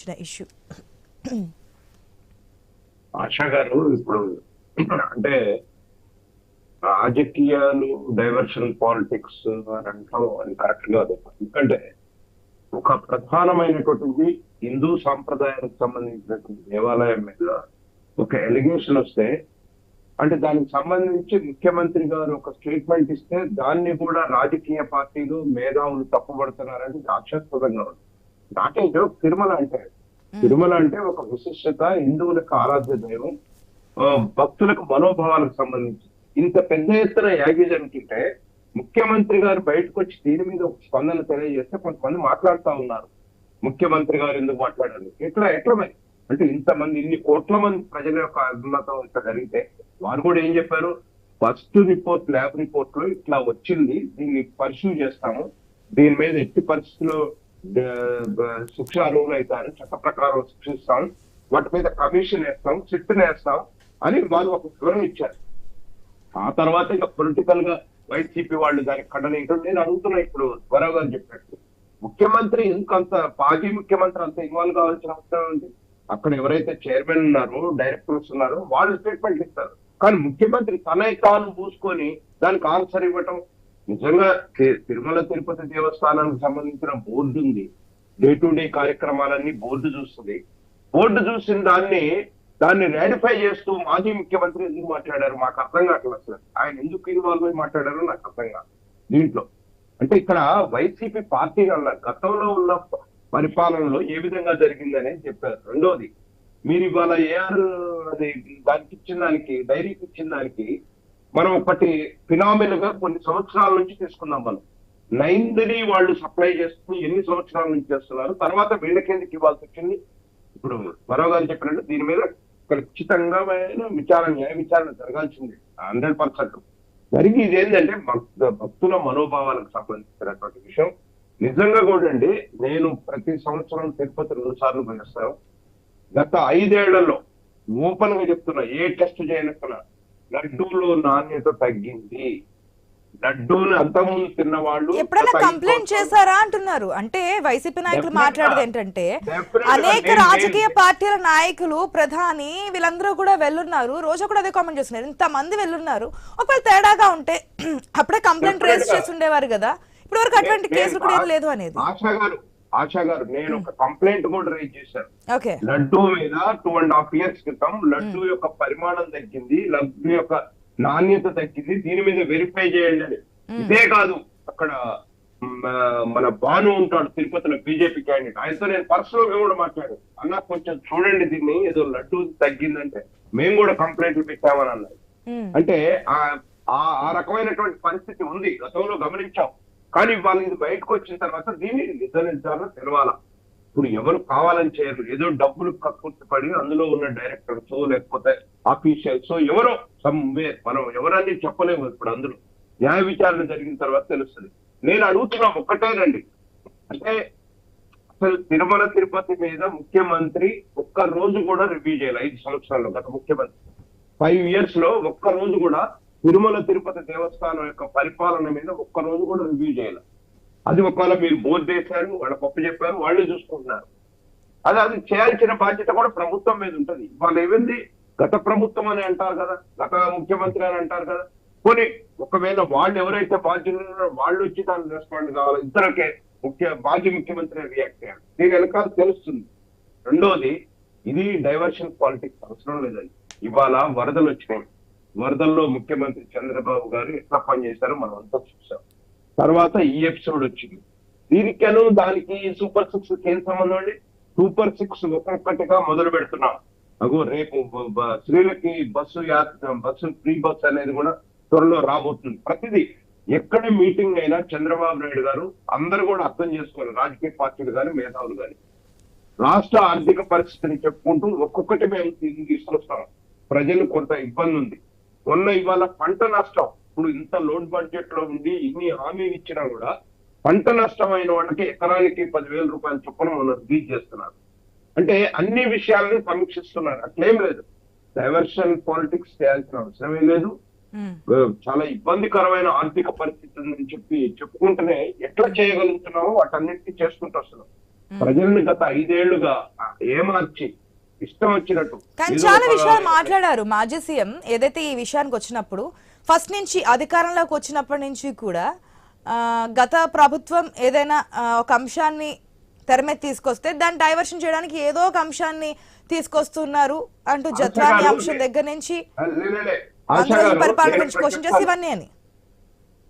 వచ్చిన ఇష్యూ ఆశా గారు ఇప్పుడు అంటే రాజకీయాలు డైవర్షన్ పాలిటిక్స్ అని అంటాం అది కరెక్ట్ కాదు ఎందుకంటే ఒక ప్రధానమైనటువంటిది హిందూ సాంప్రదాయానికి సంబంధించినటువంటి దేవాలయం మీద ఒక ఎలిగేషన్ వస్తే అంటే దానికి సంబంధించి ముఖ్యమంత్రి గారు ఒక స్టేట్మెంట్ ఇస్తే దాన్ని కూడా రాజకీయ పార్టీలు మేధావులు తప్పుపడుతున్నారంటే ఇది ఆశాస్పదంగా ఉంది నాకే జోక్ తిరుమల అంటే. తిరుమల అంటే ఒక విశిష్టత హిందువులకు ఆరాధ్య దైవం ఆ, భక్తులకు మనోభావాలకు సంబంధించి. ఇంత పెద్ద ఎత్తున యాగిజంటుంటే ముఖ్యమంత్రి గారు బయటకు వచ్చి దీని మీద ఒక స్పందన తెలియజేస్తే కొంతమంది మాట్లాడుతా ఉన్నారు. ముఖ్యమంత్రి గారు ఎందుకు మాట్లాడాలి ఎట్లా ఎట్లా మరి? అంటే ఇంతమంది ఇన్ని కోట్ల మంది ప్రజల యొక్క అభిమతం ఇట్లా జరిగితే వారు కూడా ఏం చెప్పారు? ఫస్ట్ రిపోర్ట్ ల్యాబ్ రిపోర్ట్లో ఇట్లా వచ్చింది దీన్ని పర్సూ చేస్తాము. దీని మీద ఎట్టి పరిస్థితుల్లో శిక్షార్హులు అవుతారు చట్ట ప్రకారం శిక్షిస్తాం వాటి మీద కమిషన్ వేస్తాం సిట్ వేస్తాం అని వాళ్ళు ఒక వివరణ ఇచ్చారు. ఆ తర్వాత ఇక పొలిటికల్గా వైసీపీ వాళ్ళు దానికి ఖండన నేను అడుగుతున్నా ఇప్పుడు వరవ గారు చెప్పినట్టు. ముఖ్యమంత్రి ఇంకంత మాజీ ముఖ్యమంత్రి అంత ఇన్వాల్వ్ కావాల్సిన అవసరం ఉంది అక్కడ ఎవరైతే చైర్మన్ ఉన్నారో డైరెక్టర్స్ ఉన్నారో వాళ్ళు స్టేట్మెంట్ ఇస్తారు. కానీ ముఖ్యమంత్రి తనే తాను పూసుకొని దానికి ఆన్సర్ ఇవ్వటం నిజంగా తి- తిరుమల తిరుపతి దేవస్థానానికి సంబంధించిన బోర్డు ఉంది. డే టు డే కార్యక్రమాలన్నీ బోర్డు చూస్తుంది. బోర్డు చూసిన దాన్ని దాన్ని రాడిఫై చేస్తూ మాజీ ముఖ్యమంత్రి ఎందుకు మాట్లాడారు? మాకు అర్థం కావట్లేదు సార్ ఆయన ఎందుకు ఇన్వాల్వ్ అయి మాట్లాడారో నాకు అర్థం కాదు. దీంట్లో. అంటే ఇక్కడ వైసీపీ పార్టీ వల్ల గతంలో ఉన్న పరిపాలనలో ఏ విధంగా జరిగిందని చెప్పారు. రెండోది మీరు ఇవాళ ఏఆర్ అది దానికి ఇచ్చిన దానికి డైరీకి ఇచ్చిన దానికి మనం ఒకటి ఫినామిల్గా కొన్ని సంవత్సరాల నుంచి తీసుకుందాం మనం. నైన్త్ని వాళ్ళు సప్లై చేస్తూ ఎన్ని సంవత్సరాల నుంచి చేస్తున్నారు? తర్వాత వీళ్ళకెందుకు ఇవ్వాల్సి వచ్చింది? ఇప్పుడు మరో గారు చెప్పినట్టు దీని మీద ఖచ్చితంగా విచారణ న్యాయ విచారణ జరగాల్సింది. Hundred percent. జరిగి ఇదేంటంటే భక్తుల మనోభావాలకు సంబంధించినటువంటి విషయం. నిజంగా కూడా అండి నేను ప్రతి సంవత్సరం తిరుపతి రెండు సార్లు పోయిస్తాను. గత ఐదేళ్ళలో ఓపెన్గా చెప్తున్నా ఏ టెస్ట్ చేయనక్కడ లడ్డూలో నాణ్యత తగ్గింది. లడ్డూని అంతకుముందు తిన్న వాళ్ళు ఎప్పుడైనా కంప్లైంట్ చేశారా అంటున్నారు? అంటే వైసీపీ నాయకులు. మాట్లాడేది ఏంటంటే అనేక రాజకీయ పార్టీల నాయకులు ప్రధాని వీళ్ళందరూ కూడా వెళ్ళున్నారు. రోజు కూడా అదే కామెంట్ చేస్తున్నారు. ఇంత మంది వెళ్ళున్నారు. ఒకవేళ తేడాగా ఉంటే అప్పుడే కంప్లైంట్గా. చేసి ఉండేవారు కదా. ఇప్పుడు వరకు అటువంటి కేసులు కూడా ఏం లేదు అనేది. ఆశా గారు నేను ఒక కంప్లైంట్ కూడా రేజ్ చేశాను. లడ్డూ మీద టూ అండ్ హాఫ్ ఇయర్స్ క్రితం లడ్డూ యొక్క పరిమాణం తగ్గింది లడ్డూ యొక్క నాణ్యత తగ్గింది దీని మీద వెరిఫై చేయండి అని. ఇదే కాదు అక్కడ మన భాను ఉంటాడు తిరుపతిలో బీజేపీ క్యాండిడేట్ ఆయనతో నేను పర్సనల్గా కూడా మాట్లాడు అన్న కొంచెం చూడండి దీన్ని ఏదో లడ్డూ తగ్గిందంటే. మేము కూడా కంప్లైంట్లు పెట్టామని అన్నారు. అంటే ఆ ఆ- ఆ రకమైనటువంటి పరిస్థితి ఉంది. గతంలో గమనించాం. కానీ వాళ్ళు ఇది బయటకు వచ్చిన తర్వాత దీన్ని నిర్ధారించాలో తెలవాలా? ఇప్పుడు ఎవరు కావాలని చేయరు. ఏదో డబ్బులు కక్కుర్తి పడి అందులో ఉన్న డైరెక్టర్స్ లేకపోతే ఆఫీషియల్స్ ఎవరో సమ్ మనం ఎవరన్నీ చెప్పలేము ఇప్పుడు అందులో. న్యాయ విచారణ జరిగిన తర్వాత తెలుస్తుంది. నేను అడుగుతున్నా ఒక్కటేనండి అంటే అసలు తిరుమల తిరుపతి మీద ముఖ్యమంత్రి ఒక్క రోజు కూడా రివ్యూ చేయాలి ఐదు సంవత్సరాల్లో గత ముఖ్యమంత్రి. ఫైవ్ ఇయర్స్లో ఒక్క రోజు కూడా తిరుమల తిరుపతి దేవస్థానం యొక్క పరిపాలన మీద ఒక్క రోజు కూడా రివ్యూ చేయాలి. అది ఒకవేళ మీరు బోర్డు చేశారు వాళ్ళ పప్పు చెప్పారు వాళ్ళు చూసుకుంటున్నారు. అది అది చేయాల్సిన బాధ్యత కూడా ప్రభుత్వం మీద ఉంటది. వాళ్ళు ఏమైంది? గత ప్రభుత్వం అని అంటారు కదా గత ముఖ్యమంత్రి అని అంటారు కదా. పోనీ ఒకవేళ వాళ్ళు ఎవరైతే బాధ్యులు వాళ్ళు వచ్చి దాన్ని రెస్పాండ్ కావాలి. ఇద్దరికే ముఖ్య మాజీ ముఖ్యమంత్రి రియాక్ట్ చేయాలి. దీని వెనకాల తెలుస్తుంది. రెండోది ఇది డైవర్షన్ పాలిటిక్స్ అవసరం లేదండి. ఇవాళ వరదలు వచ్చినాయి. వరదల్లో ముఖ్యమంత్రి చంద్రబాబు గారు ఎట్లా పనిచేశారో మనం అంతా చూసాం తర్వాత ఈ ఎపిసోడ్ వచ్చింది. దీనికను దానికి సూపర్ సిక్స్ ఏం సంబంధం అండి? సూపర్ సిక్స్ ఒక్కొక్కటిగా మొదలు పెడుతున్నాం. అగో రేపు స్త్రీలకి బస్సు యాత్ర బస్సు ఫ్రీ బస్ అనేది కూడా త్వరలో రాబోతుంది. ప్రతిదీ ఎక్కడ మీటింగ్ అయినా చంద్రబాబు నాయుడు గారు అందరూ కూడా అర్థం చేసుకోవాలి. రాజకీయ పార్టీలు కానీ మేధావులు కానీ రాష్ట్ర ఆర్థిక పరిస్థితిని చెప్పుకుంటూ ఒక్కొక్కటి మేము తీసుకొస్తాం. ప్రజలు కొంత ఇబ్బంది ఉంది మొన్న ఇవాళ పంట నష్టం. ఇప్పుడు ఇంత లోడ్ బడ్జెట్లో ఉండి ఇన్ని హామీలు ఇచ్చినా కూడా పంట నష్టం అయిన వాళ్ళకి ఎకరానికి పదివేల రూపాయల చొప్పున మొన్న రిలీజ్ చేస్తున్నారు. అంటే అన్ని విషయాలని సమీక్షిస్తున్నారు. అట్లేం లేదు. డైవర్షన్ పాలిటిక్స్ చేయాల్సిన అవసరమే లేదు. చాలా ఇబ్బందికరమైన ఆర్థిక పరిస్థితి ఉందని చెప్పి చెప్పుకుంటేనే ఎట్లా చేయగలుగుతున్నామో వాటన్నిటిని చేసుకుంటూ వస్తున్నాం. ప్రజల్ని గత ఐదేళ్ళుగా ఏమార్చి ఇష్టం వచ్చినట్టు. కానీ చాలా విషయాలు మాట్లాడారు మాజీ సీఎం. ఏదైతే ఈ విషయానికి వచ్చినప్పుడు ఫస్ట్ నుంచి అధికారంలోకి వచ్చినప్పటి నుంచి కూడా గత ప్రభుత్వం ఏదైనా ఒక అంశాన్ని తెర మీద తీసుకొస్తే దాన్ని డైవర్షన్ చేయడానికి ఏదో ఒక అంశాన్ని తీసుకొస్తున్నారు అంటూ జత్వాని గారు, అంశం దగ్గర నుంచి పరిపాలన గురించి ఒకటి క్వశ్చన్ చేసి. ఇవన్నీ అని.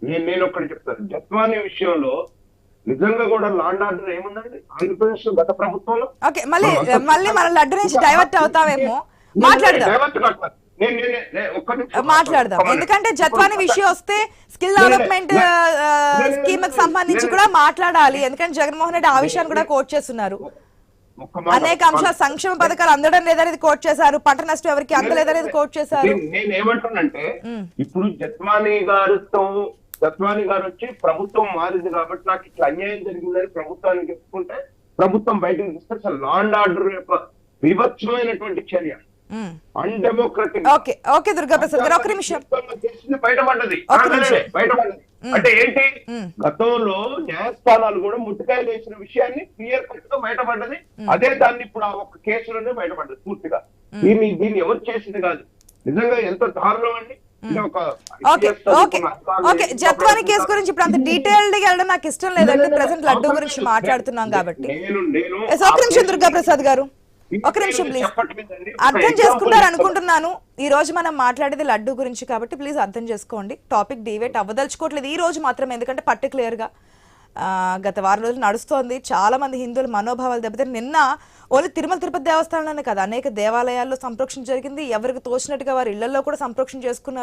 నేను నేను ఒకటి చెప్తాను. జత్వాని విషయంలో నిజంగా కూడా లాండ్ ఆర్డర్ ఏముందండి? ఆంధ్రప్రదేశ్ గత ప్రభుత్వంలో? ఓకే మళ్ళీ మళ్ళీ మన లడ్డు నుంచి డైవర్ట్ అవుతామేమో మాట్లాడదాం. మాట్లాడదాం. ఎందుకంటే. జత్వాని విషయం వస్తే స్కిల్ డెవలప్మెంట్ స్కీమ్కి సంబంధించి కూడా. మాట్లాడాలి. ఎందుకంటే జగన్మోహన్ రెడ్డి ఆ విషయాన్ని కూడా కోట్ చేస్తున్నారు. అనేక అంశాలు. సంక్షేమ పథకాలు అందడం లేదనేది కోట్ చేశారు. పంట నష్టం ఎవరికి అందలేదనేది కోట్ చేశారు. నేను- ఏమంటున్నంటే ఇప్పుడు జత్వాని గారితో జత్వాని గారు వచ్చి ప్రభుత్వం మారింది కాబట్టి నాకు ఇట్లా అన్యాయం జరిగిందని ప్రభుత్వానికి చెప్పుకుంటే ప్రభుత్వం బయటకు తీస్తే అసలు లాండ్ ఆర్డర్ యొక్క వివత్సమైనటువంటి చర్య. లే, లే, అంటే ఏంటి. గతంలో న్యాయస్థానాలు కూడా ముట్టుకాయలు వేసిన విషయాన్ని క్లియర్ కట్గా బయటపడ్డది అదే దాన్ని ఇప్పుడు ఆ ఒక్క కేసులోనే బయటపడ్డది పూర్తిగా. దీన్ని దీన్ని ఎవరు చేసింది కాదు. నిజంగా ఎంత దారుణం అండి. Okay Jethwani case? గురించి ఇప్పుడు అంత డీటెయిల్డ్గా వెళ్ళడం నాకు ఇష్టం ప్రెసెంట్ లడ్డు గురించి. మాట్లాడుతున్నాం నేను- కాబట్టి. నేను నేను ఎస్, ఒక నిమిషం దుర్గా ప్రసాద్ గారు. ఒక నిమిషం ప్లీజ్ అర్థం చేసుకుంటారు. అనుకుంటున్నాను. ఈ రోజు మనం మాట్లాడేది లడ్డు గురించి కాబట్టి ప్లీజ్ అర్థం చేసుకోండి. టాపిక్ డివేట్ అవ్వదలుచుకోవట్లేదు. ఈ రోజు మాత్రం ఎందుకంటే పర్టికులర్గా ఆ, గత వారం రోజులు నడుస్తోంది. చాలా మంది హిందువుల మనోభావాలు దెబ్బతిని నిన్న ఓన్లీ తిరుమల తిరుపతి దేవస్థానంలోనే కాదు అనేక దేవాలయాల్లో సంప్రోక్షణ జరిగింది. ఎవరికి తోచినట్టుగా వారి ఇళ్ళలో కూడా సంప్రోక్షణ చేసుకున్నారు.